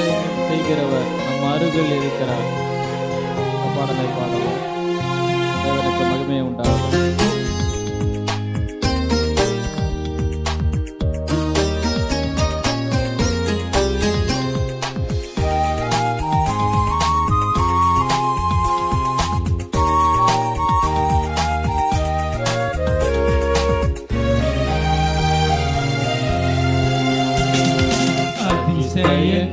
அதிசயம் செய்கிறவர் நம் அருகில் இருக்கிறார். பாடலை பாடலாம் தேவனுக்கு மகிமையை உண்டாகும்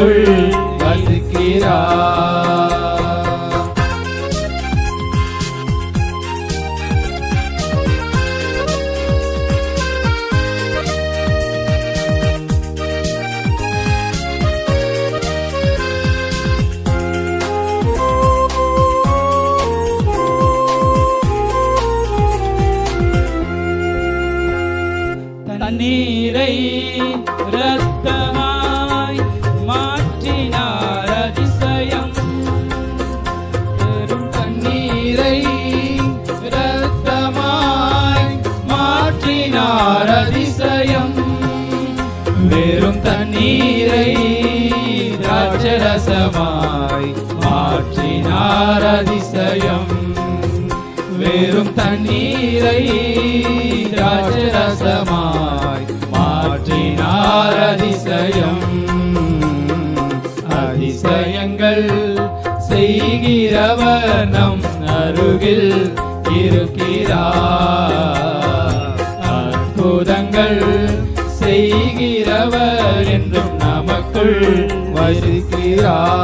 நமக்குள் வசிக்கிறார். தண்ணீரை ரத்தமாய் திராட்சரசமாய் மாற்றினார் அதிசயம். வெறும் தண்ணீரை ராஜரசமாய் மாற்றினார் அதிசயம். அதிசயங்கள் செய்கிறவர் நம் அருகில் இருக்கிறார். அற்புதங்கள் செய்கிறவர் வசிக்கிறார்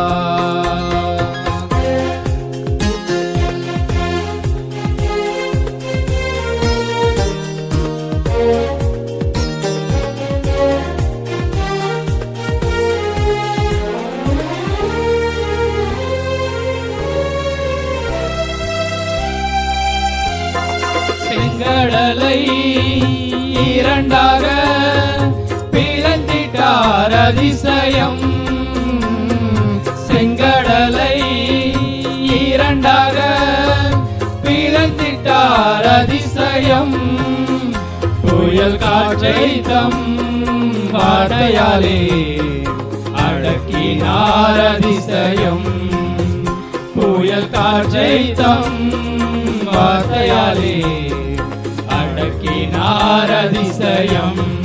செங்கடலை இரண்டாக அதிசயம். செங்கடலை இரண்டாக பிளந்திட்டார் அதிசயம். புயல் காற்றை தம் வாடையாலே அடக்கினார் அதிசயம். புயல் காற்றை தம் வார்த்தையாலே அடக்கினார் அதிசயம்.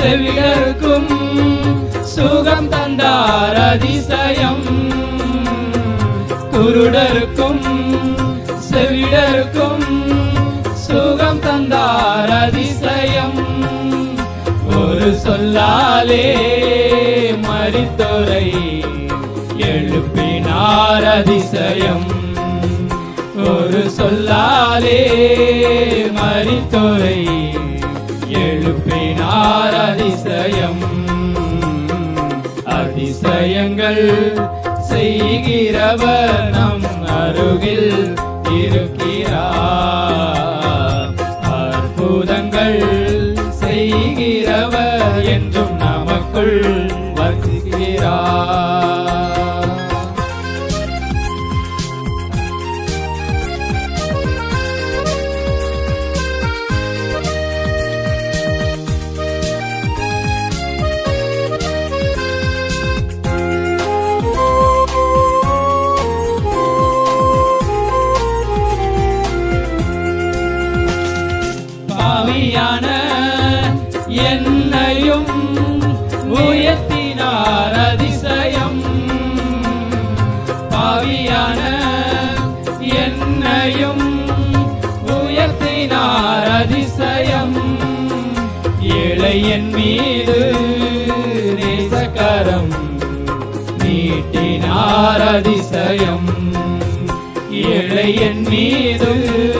செவிடருக்கும் சுகம் தந்தார் அதிசயம். குருடருக்கும் செவிடருக்கும் சுகம் தந்தார் அதிசயம். ஒரு சொல்லாலே மரித்தோரை எழுப்பினார் அதிசயம். ஒரு சொல்லாலே மரித்தோரை எழுப்பினார் அதிசயம் அதிசயங்கள் செய்கிறவர் நம் அருகில் இருக்கிறார். சுவாமியான என்னையும் உயர்த்தினார் அதிசயம். பாவியான என்னையும் உயர்த்தினார் அதிசயம். ஏழை என் மீது நேசக்கரம் நீட்டினார் அதிசயம். ஏழை மீது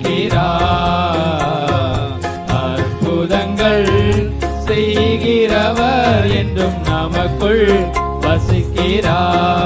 அற்புதங்கள் செய்கிறவர் என்றும் நமக்குள் வசிக்கிறார்.